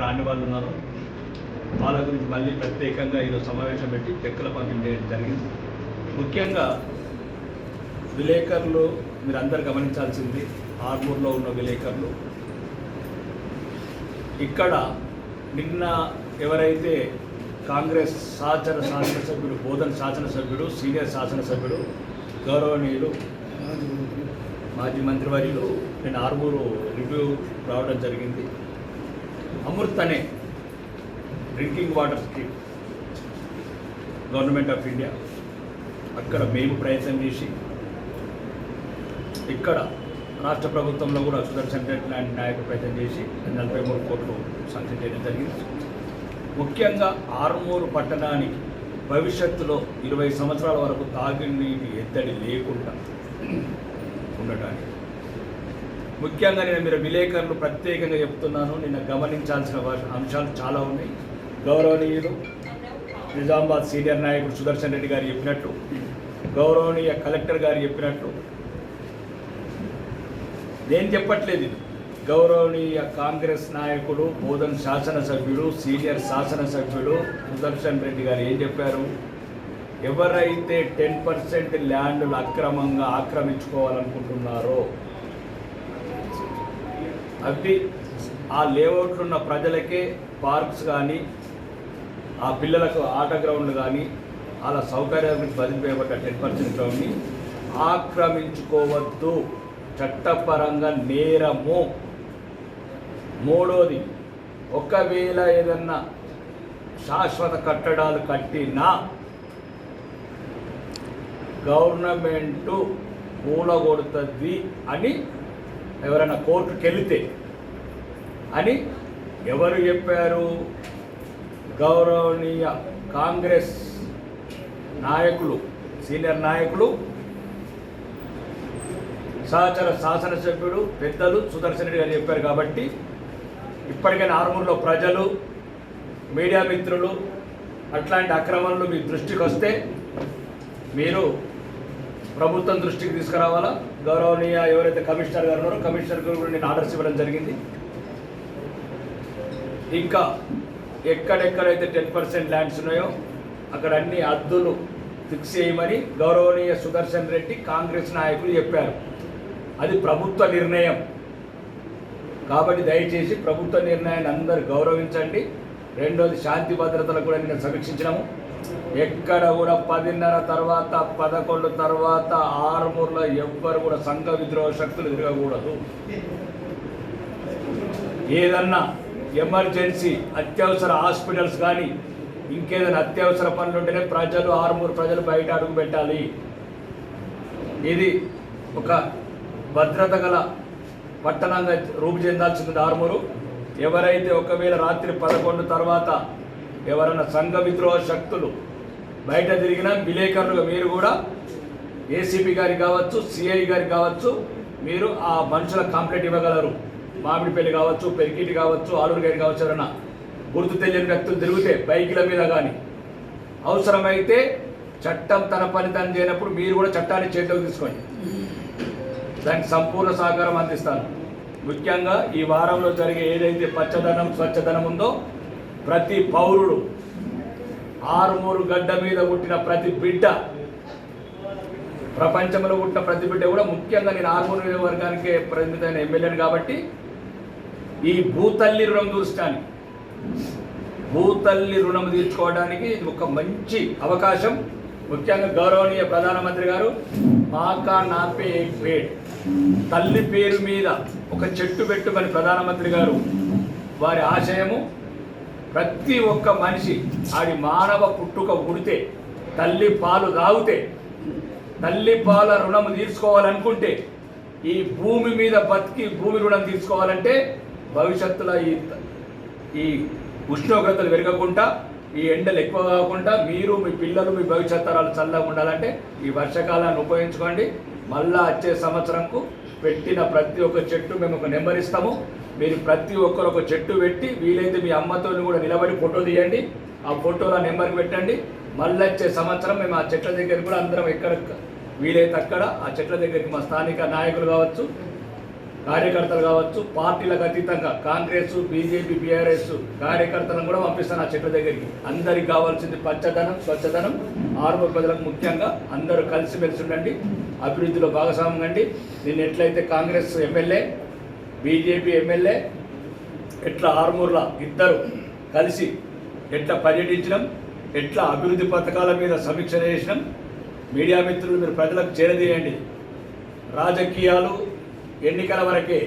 రాని వాళ్ళు ఉన్నారు. వాళ్ళ గురించి మళ్ళీ ప్రత్యేకంగా ఈరోజు సమావేశం పెట్టి చెక్కుల పంపిణీ చేయడం జరిగింది. ముఖ్యంగా విలేకరులు మీరు అందరు గమనించాల్సింది ఆర్మూర్లో ఉన్న విలేకరులు. ఇక్కడ నిన్న ఎవరైతే కాంగ్రెస్ శాసన శాసనసభ్యుడు బోధన శాసనసభ్యుడు సీనియర్ శాసనసభ్యుడు గౌరవనీయులు మాజీ మంత్రివర్యులు నేను ఆర్మూరు రివ్యూ రావడం జరిగింది. అమృత్ అనే drinking water scheme. Government of India అక్కడ మేము ప్రయత్నం చేసి ఇక్కడ రాష్ట్ర ప్రభుత్వంలో కూడా సుదర్శన్ రెడ్డి లాంటి నాయకుడు ప్రయత్నం చేసి నలభై మూడు కోట్లు శాంక్షన్ చేయడం జరిగింది. ముఖ్యంగా ఆరుమూరు పట్టణానికి భవిష్యత్తులో ఇరవై సంవత్సరాల వరకు తాగునీటి ఎద్దడి లేకుండా ఉండటానికి ముఖ్యంగా నేను మీరు విలేకరులు ప్రత్యేకంగా చెప్తున్నాను. నిన్న గమనించాల్సిన అంశాలు చాలా ఉన్నాయి. గౌరవనీయులు నిజామాబాద్ సీనియర్ నాయకుడు సుదర్శన్ రెడ్డి గారు చెప్పినట్టు గౌరవనీయ కలెక్టర్ గారు చెప్పినట్టు నేను చెప్పట్లేదు గౌరవనీయ కాంగ్రెస్ నాయకుడు బోధన్ శాసనసభ్యుడు సీనియర్ శాసనసభ్యుడు సుదర్శన్ రెడ్డి గారు ఏం చెప్పారు? ఎవరైతే టెన్ పర్సెంట్ ల్యాండ్లు అక్రమంగా ఆక్రమించుకోవాలనుకుంటున్నారో అవి ఆ లేఅవుట్లు ఉన్న ప్రజలకే పార్క్స్ కానీ ఆ పిల్లలకు ఆట గ్రౌండ్లు కానీ అలా సౌకర్యాల గురించి బదిలిపోయబడ్డ టెన్ పర్సెంట్ గ్రౌండ్ని ఆక్రమించుకోవద్దు. చట్టపరంగా నేరము. మూడోది ఒకవేళ ఏదన్నా శాశ్వత కట్టడాలు కట్టినా గవర్నమెంటు కూలగొడుతుంది అని ఎవరైనా కోర్టుకి వెళితే అని ఎవరు చెప్పారు? గౌరవనీయ కాంగ్రెస్ నాయకులు సీనియర్ నాయకులు సహచర శాసనసభ్యుడు పెద్దలు సుదర్శన్ రెడ్డి గారు చెప్పారు కాబట్టి ఇప్పటికైనా ఆరుమూరులో ప్రజలు మీడియా మిత్రులు అట్లాంటి అక్రమాలు మీ దృష్టికి వస్తే మీరు ప్రభుత్వం దృష్టికి తీసుకురావాలా? గౌరవనీయ ఎవరైతే కమిషనర్ గారు ఉన్నారో కమిషనర్ గారు కూడా నేను ఆర్డర్స్ ఇవ్వడం జరిగింది. ఇంకా ఎక్కడెక్కడైతే టెన్ పర్సెంట్ ల్యాండ్స్ ఉన్నాయో అక్కడ అన్ని అద్దులు ఫిక్స్ చేయమని గౌరవనీయ సుదర్శన్ రెడ్డి కాంగ్రెస్ నాయకులు చెప్పారు. అది ప్రభుత్వ నిర్ణయం. కాబట్టి దయచేసి ప్రభుత్వ నిర్ణయాన్ని అందరు గౌరవించండి. రెండోది శాంతి భద్రతలు కూడా నేను సమీక్షించినాము. ఎక్కడ కూడా పదిన్నర తర్వాత పదకొండు తర్వాత ఆరుమూరులో ఎవ్వరు కూడా సంఘ విద్రోహ శక్తులు తిరగకూడదు. ఏదన్నా ఎమర్జెన్సీ అత్యవసర హాస్పిటల్స్ కానీ ఇంకేదైనా అత్యవసర పనులు ఉంటేనే ప్రజలు ఆరుమూరు ప్రజలు బయట అడుగు పెట్టాలి. ఇది ఒక భద్రత గల పట్టణంగా రూపు చెందాల్సింది ఆరుమూరు. ఎవరైతే ఒకవేళ రాత్రి పదకొండు తర్వాత ఎవరైనా సంఘ విద్రోహ శక్తులు బయట తిరిగినా విలేకరులుగా మీరు కూడా ఏసీపీ గారికి కావచ్చు సిఐ గారికి కావచ్చు మీరు ఆ మనుషుల కంప్లైంట్ ఇవ్వగలరు. మామిడిపల్లి కావచ్చు పెరికిటి కావచ్చు ఆలూరు గారికి కావచ్చు ఎవరైనా గుర్తు తెలియని వ్యక్తులు తిరిగితే బైకుల మీద కానీ అవసరమైతే చట్టం తన పని తను చేయనప్పుడు మీరు కూడా చట్టాన్ని చేతిలోకి తీసుకోండి. దానికి సంపూర్ణ సహకారం అందిస్తాను. ముఖ్యంగా ఈ వారంలో జరిగే ఏదైతే పచ్చదనం స్వచ్ఛదనం ఉందో ప్రతి పౌరుడు ఆరుమూరు గడ్డ మీద పుట్టిన ప్రతి బిడ్డ ప్రపంచంలో పుట్టిన ప్రతి బిడ్డ కూడా ముఖ్యంగా నేను ఆరుమూరు వర్గానికి పరిమితమైన ఎమ్మెల్యేను కాబట్టి ఈ భూతల్లి రుణం చూస్తాను భూతల్లి రుణం తీర్చుకోవడానికి ఇది ఒక మంచి అవకాశం. ముఖ్యంగా గౌరవనీయ ప్రధానమంత్రి గారు మాకా నాపే పేడ్. తల్లి పేరు మీద ఒక చెట్టు పెట్టుమని ప్రధానమంత్రి గారు వారి ఆశయము ప్రతి ఒక్క మనిషి ఆడి మానవ పుట్టుక ఉడితే తల్లి పాలు తాగితే తల్లి పాల రుణం తీర్చుకోవాలనుకుంటే ఈ భూమి మీద బతికి భూమి రుణం తీర్చుకోవాలంటే భవిష్యత్తులో ఈ ఈ ఉష్ణోగ్రతలు పెరగకుండా ఈ ఎండలు ఎక్కువ కాకుండా మీరు మీ పిల్లలు మీ భవిష్యత్ తరాలు చల్లగా ఉండాలంటే ఈ వర్షాకాలాన్ని ఉపయోగించుకోండి. మళ్ళా వచ్చే సంవత్సరంకు పెట్టిన ప్రతి ఒక్క చెట్టు మేము ఒక నెంబర్ ఇస్తాము. మీరు ప్రతి ఒక్కరు ఒక చెట్టు పెట్టి వీలైతే మీ అమ్మతో కూడా నిలబడి ఫోటో తీయండి. ఆ ఫోటోలో నెంబర్కి పెట్టండి. మళ్ళీ వచ్చే సంవత్సరం మేము ఆ చెట్ల దగ్గర కూడా అందరం ఎక్కడ వీలైతే అక్కడ ఆ చెట్ల దగ్గరికి మా స్థానిక నాయకులు కావచ్చు కార్యకర్తలు కావచ్చు పార్టీలకు అతీతంగా కాంగ్రెస్ బీజేపీ బీఆర్ఎస్ కార్యకర్తలను కూడా పంపిస్తాను ఆ చెట్ల దగ్గరికి. అందరికి కావాల్సింది పచ్చదనం స్వచ్ఛదనం. ఆరు ప్రజలకు ముఖ్యంగా అందరూ కలిసిమెలిసి ఉండండి. అభివృద్ధిలో భాగస్వామ్యం కండి నిన్న ఎట్లయితే కాంగ్రెస్ ఎమ్మెల్యే బీజేపీ ఎమ్మెల్యే ఎట్లా ఆరుమూర్ల ఇద్దరు కలిసి ఎట్లా పర్యటించడం ఎట్లా అభివృద్ధి పథకాల మీద సమీక్ష చేసినాం మీడియా మిత్రులు మీరు ప్రజలకు చేరదీయండి. రాజకీయాలు ఎన్నికల వరకే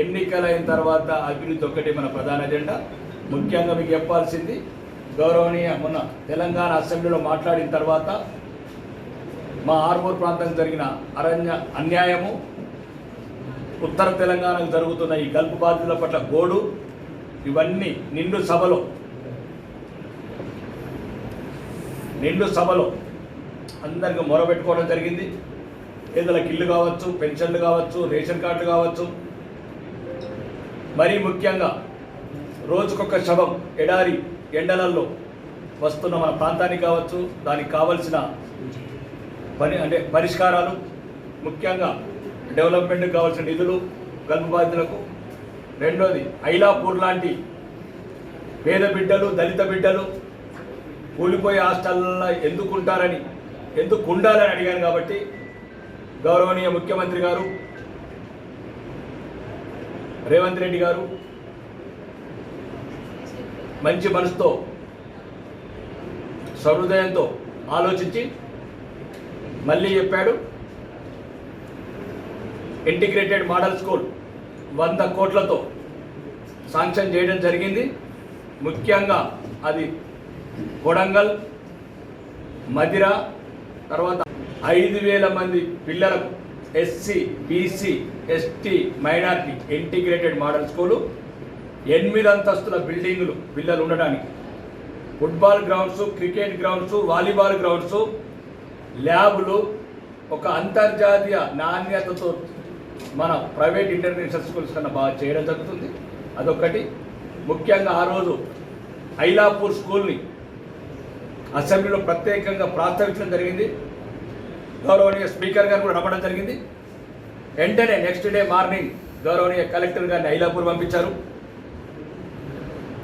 ఎన్నికలైన తర్వాత అభివృద్ధి ఒక్కటి మన ప్రధాన ఎజెండా ముఖ్యంగా మీకు చెప్పాల్సింది గౌరవనీయ మొన్న తెలంగాణ అసెంబ్లీలో మాట్లాడిన తర్వాత మా ఆర్మూర్ ప్రాంతం జరిగిన అరణ్య అన్యాయము ఉత్తర తెలంగాణకు జరుగుతున్న ఈ గల్పు బాధితుల పట్ల గోడు ఇవన్నీ నిండు సభలో. నిండు సభలో అందరికి మొరబెట్టుకోవడం జరిగింది. పేదలకు ఇల్లు కావచ్చు పెన్షన్లు కావచ్చు రేషన్ కార్డులు కావచ్చు. మరీ ముఖ్యంగా రోజుకొక శవం ఎడారి ఎండలల్లో వస్తున్న మన ప్రాంతానికి కావచ్చు దానికి కావలసిన పని అంటే పరిష్కారాలు. ముఖ్యంగా డెవలప్మెంట్కి కావాల్సిన నిధులు గల్పు బాధితులకు. రెండోది ఐలాపూర్ లాంటి పేద బిడ్డలు దళిత బిడ్డలు కూలిపోయే హాస్టల్లో ఎందుకు ఉంటారని ఎందుకు ఉండాలని అడిగాను కాబట్టి గౌరవనీయ ముఖ్యమంత్రి గారు రేవంత్ రెడ్డి గారు మంచి మనసుతో సహృదయంతో ఆలోచించి మళ్ళీ చెప్పాడు. ఇంటిగ్రేటెడ్ మోడల్ స్కూల్ వంద కోట్లతో శాంక్షన్ చేయడం జరిగింది. ముఖ్యంగా అది కొడంగల్ మదిర తర్వాత ఐదు వేల మంది పిల్లలకు SC BC ST minority integrated model school ఎనిమిది అంతస్తుల బిల్డింగులు పిల్లలు ఉండడానికి. Football grounds cricket grounds volleyball grounds ల్యాబ్లు ఒక అంతర్జాతీయ నాణ్యతతో మన ప్రైవేట్ ఇంటర్నేషనల్ స్కూల్స్ కన్నా బాగా చేయడం జరుగుతుంది. అదొకటి ముఖ్యంగా ఆ రోజు ఐలాపూర్ స్కూల్ని అసెంబ్లీలో ప్రత్యేకంగా ప్రస్తావించడం జరిగింది. గౌరవనీయ స్పీకర్ గారు కూడా రమ్మడం జరిగింది. వెంటనే నెక్స్ట్ డే మార్నింగ్ గౌరవనీయ కలెక్టర్ గారిని ఐలాపూర్ పంపించారు.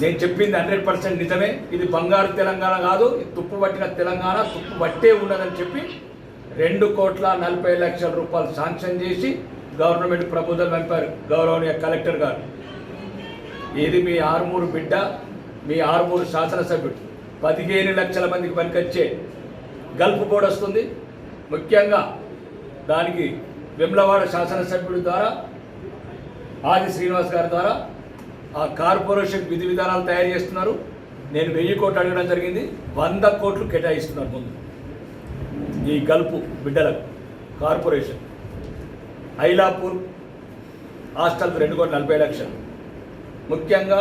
నేను చెప్పింది హండ్రెడ్ పర్సెంట్ నిజమే. ఇది బంగారు తెలంగాణ కాదు తుప్పు పట్టిన తెలంగాణ తుప్పు పట్టే ఉన్నదని చెప్పి రెండు కోట్ల నలభై లక్షల రూపాయలు శాంక్షన్ చేసి గవర్నమెంట్ ప్రపోజల్ పంపారు గౌరవనీయ కలెక్టర్ గారు. ఇది మీ ఆరుమూరు బిడ్డ మీ ఆరుమూరు శాసనసభ్యుడు. పదిహేను లక్షల మందికి పనికొచ్చే గల్పు కూడా వస్తుంది. ముఖ్యంగా దానికి వెమ్లవాడ శాసనసభ్యుడి ద్వారా ఆది శ్రీనివాస్ గారి ద్వారా ఆ కార్పొరేషన్ విధి విధానాలు తయారు చేస్తున్నారు. నేను వెయ్యి కోట్లు అడగడం జరిగింది. వంద కోట్లు కేటాయిస్తున్నారు ముందు ఈ గల్పు బిడ్డలకు కార్పొరేషన్. ఐలాపూర్ హాస్టల్కి రెండు కోట్ల నలభై లక్షలు. ముఖ్యంగా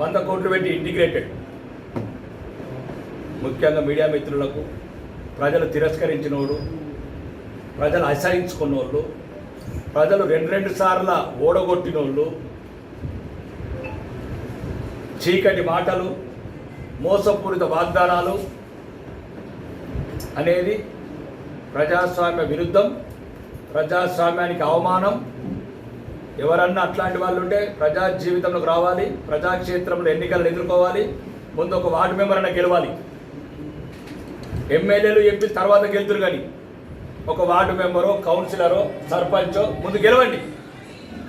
వంద కోట్లు పెట్టి ఇంటిగ్రేటెడ్. ముఖ్యంగా మీడియా మిత్రులకు ప్రజలు తిరస్కరించినోడు ప్రజలు అసహించుకున్నోళ్ళు ప్రజలు రెండు రెండు సార్ల ఓడగొట్టినోళ్ళు చీకటి మాటలు మోసపూరిత వాగ్దానాలు అనేది ప్రజాస్వామ్య విరుద్ధం. ప్రజాస్వామ్యానికి అవమానం. ఎవరన్నా అట్లాంటి వాళ్ళు ఉంటే ప్రజా జీవితంలోకి రావాలి ప్రజాక్షేత్రంలో ఎన్నికలను ఎదుర్కోవాలి ముందు ఒక వార్డు మెంబర్ అన్న గెలవాలి. ఎమ్మెల్యేలు ఎంపీ తర్వాత గెలుతురు కానీ ఒక వార్డు మెంబరో కౌన్సిలరో సర్పంచో ముందు గెలవండి.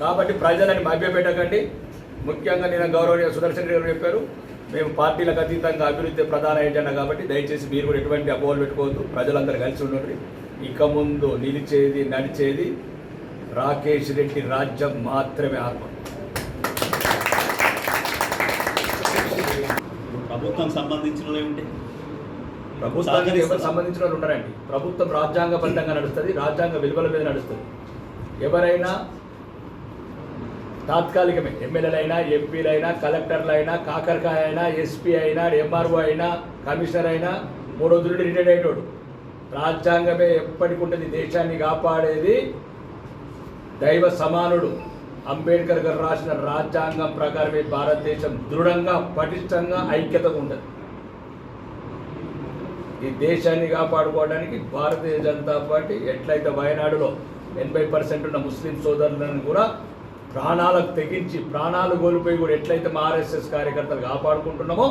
కాబట్టి ప్రజలని మభ్యపెట్టకండి. ముఖ్యంగా నేను గౌరవనీయ సుదర్శన్ రెడ్డి గారు చెప్పారు మేము పార్టీలకు అతీతంగా అభివృద్ధి ప్రధాన ఏజెండా కాబట్టి దయచేసి మీరు కూడా ఎటువంటి అపోహలు పెట్టుకోవద్దు. ప్రజలందరూ కలిసి ఉండండి. ఇక ముందు నిలిచేది నడిచేది రాకేష్ రెడ్డి రాజ్యం మాత్రమే ఆత్మ. ప్రభుత్వం సంబంధించిన ప్రభుత్వానికి ఎవరు సంబంధించిన వాళ్ళు ఉండరండి ప్రభుత్వం రాజ్యాంగబద్ధంగా నడుస్తుంది రాజ్యాంగ విలువల మీద నడుస్తుంది. ఎవరైనా తాత్కాలికమే ఎమ్మెల్యేలైనా ఎంపీలైనా కలెక్టర్లైనా కాకరకాయ అయినా ఎస్పీ అయినా ఎంఆర్ఓ అయినా కమిషనర్ అయినా మూడు రోజులు రిటైర్డ్ అయినోడు. రాజ్యాంగమే ఎప్పటికి ఉంటుంది దేశాన్ని కాపాడేది దైవ సమానుడు. అంబేద్కర్ గారు రాసిన రాజ్యాంగం ప్రకారమే భారతదేశం దృఢంగా పటిష్టంగా ఐక్యతగా ఉండదు ఈ దేశాన్ని కాపాడుకోవడానికి భారతీయ జనతా పార్టీ ఎట్లయితే వయనాడులో ఎనభై పర్సెంట్ ఉన్న ముస్లిం సోదరులను కూడా ప్రాణాలకు తెగించి ప్రాణాలు కోల్పోయి కూడా ఎట్లయితే మా ఆర్ఎస్ఎస్ కార్యకర్తలు కాపాడుకుంటున్నామో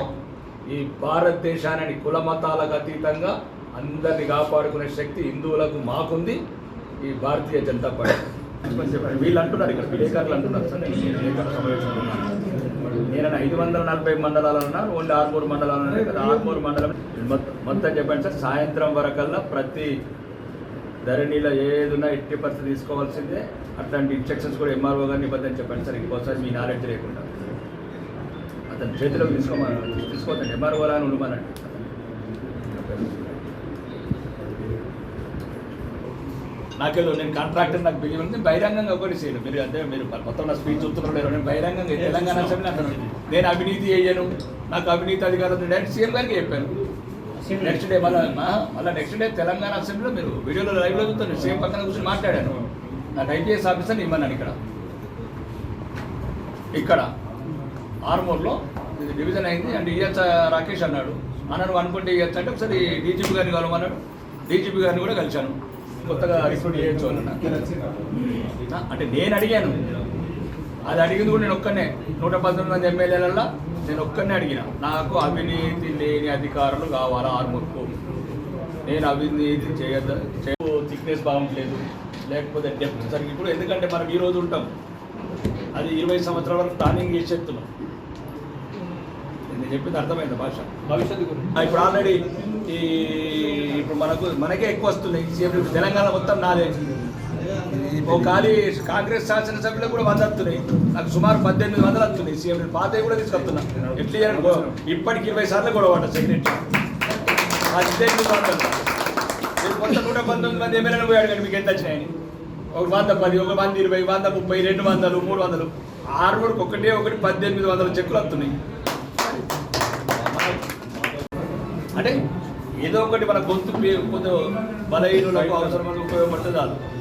ఈ భారతదేశాన్ని కుల మతాలకు అతీతంగా అందరిని కాపాడుకునే శక్తి హిందువులకు మాకుంది. ఈ భారతీయ జనతా పార్టీ. వీళ్ళు అంటున్నారు ఇక్కడ విలేకరులు అంటున్నారు. సార్ నేను విలేకరుల సమావేశంలో ఉన్నాను. నేను ఐదు వందల నలభై మండలాలు ఉన్నారు ఓన్లీ ఆర్మూరు మండలాలు ఉన్నాయి కదా ఆర్మూరు మండలం. మొత్తం చెప్పండి సార్. సాయంత్రం వరకల్లా ప్రతి ధరణిలో ఏదున్నా ఎట్టి పరిస్థితి తీసుకోవాల్సిందే. అట్లాంటి ఇన్స్ట్రక్షన్స్ కూడా ఎంఆర్ఓ గారిని ఇబ్బంది చెప్పండి సార్. ఇంకోసారి మీ నాలెడ్జ్ లేకుండా. అతను చేతిలోకి తీసుకోమని. తీసుకోవద్దండి. ఎంఆర్ఓ అని ఉండమనండి. నాకేదో నేను కాంట్రాక్టర్ నాకు బిగి ఉంది బహిరంగంగా ఒకటి చేయను. మీరు అంటే మీరు మొత్తం నా స్పీచ్ చూస్తున్నారు. నేను బహిరంగంగా తెలంగాణ అసెంబ్లీ అంటాను నేను అవినీతి చేయను నాకు అవినీతి అధికారం డైరెక్ట్ సీఎం గారికి చెప్పాను. నెక్స్ట్ డే మళ్ళీ మళ్ళీ నెక్స్ట్ డే తెలంగాణ అసెంబ్లీలో మీరు వీడియోలో లైవ్లో చూస్తాను సీఎం పక్కన కూర్చొని మాట్లాడాను. నాకు ఐపీఎస్ ఆఫీసర్ని ఇమ్మన్నాను ఇక్కడ. ఇక్కడ ఆర్మూర్లో ఇది డివిజన్ అయింది. అండ్ ఇయ్యచ్చ రాకేష్ అన్నాడు. అన్నాడు అనుకుంటే ఇయ్యచ్చు అంటే ఒకసారి డీజీపీ గారిని కలవమన్నాడు. డీజీపీ గారిని కూడా కలిశాను. కొత్తగా రిక్రూట్ చేయొచ్చు అన్న. అంటే నేను అడిగాను. అది అడిగింది కూడా నేను ఒక్కనే. నూట పంతొమ్మిది మంది ఎమ్మెల్యేలలో నేను ఒక్కనే అడిగిన. నాకు అవినీతి లేని అధికారులు కావాలా ఆర్మూర్కు నేను అవినీతి చేయద్దు థిక్నెస్ బాగుంటలేదు లేకపోతే డెప్త్ సరిగ్గా ఇప్పుడు ఎందుకంటే మనం ఈ రోజు ఉంటాం. అది ఇరవై సంవత్సరాల వరకు ప్లానింగ్ చేసి చెప్తున్నాం. నేను చెప్పింది అర్థమైంది భాష? భవిష్యత్తు ఇప్పుడు ఆల్రెడీ ఈ ఇప్పుడు మనకు మనకే ఎక్కువ వస్తున్నాయి. ఇప్పుడు తెలంగాణ మొత్తం నాదే. ఓ ఖాళీ కాంగ్రెస్ శాసనసభ్యులకు కూడా వంద వస్తున్నాయి. నాకు సుమారు పద్దెనిమిది వందలు వస్తున్నాయి. సీఎం పాతవి కూడా తీసుకొస్తున్నా. ఎట్లా ఇప్పటికి ఇరవై సార్లు కూడా వాట సెక్రటరీ పద్దెనిమిది వందలు మీరు కొంత నూట పంతొమ్మిది మంది ఎమ్మెల్యేలు పోయాడు కానీ మీకు ఎంత వచ్చినాయని. ఒక వంద పది ఒక వంద ఇరవై వంద ముప్పై రెండు వందలు మూడు వందలు. ఆరుగురికి ఒకటే ఒకటి పద్దెనిమిది వందల చెక్కులు వస్తున్నాయి. అంటే ఏదో ఒకటి మన గొంతు పే- కొంచెం బలహీనులకు అవసరమైన ఉపయోగపడితే చాలు.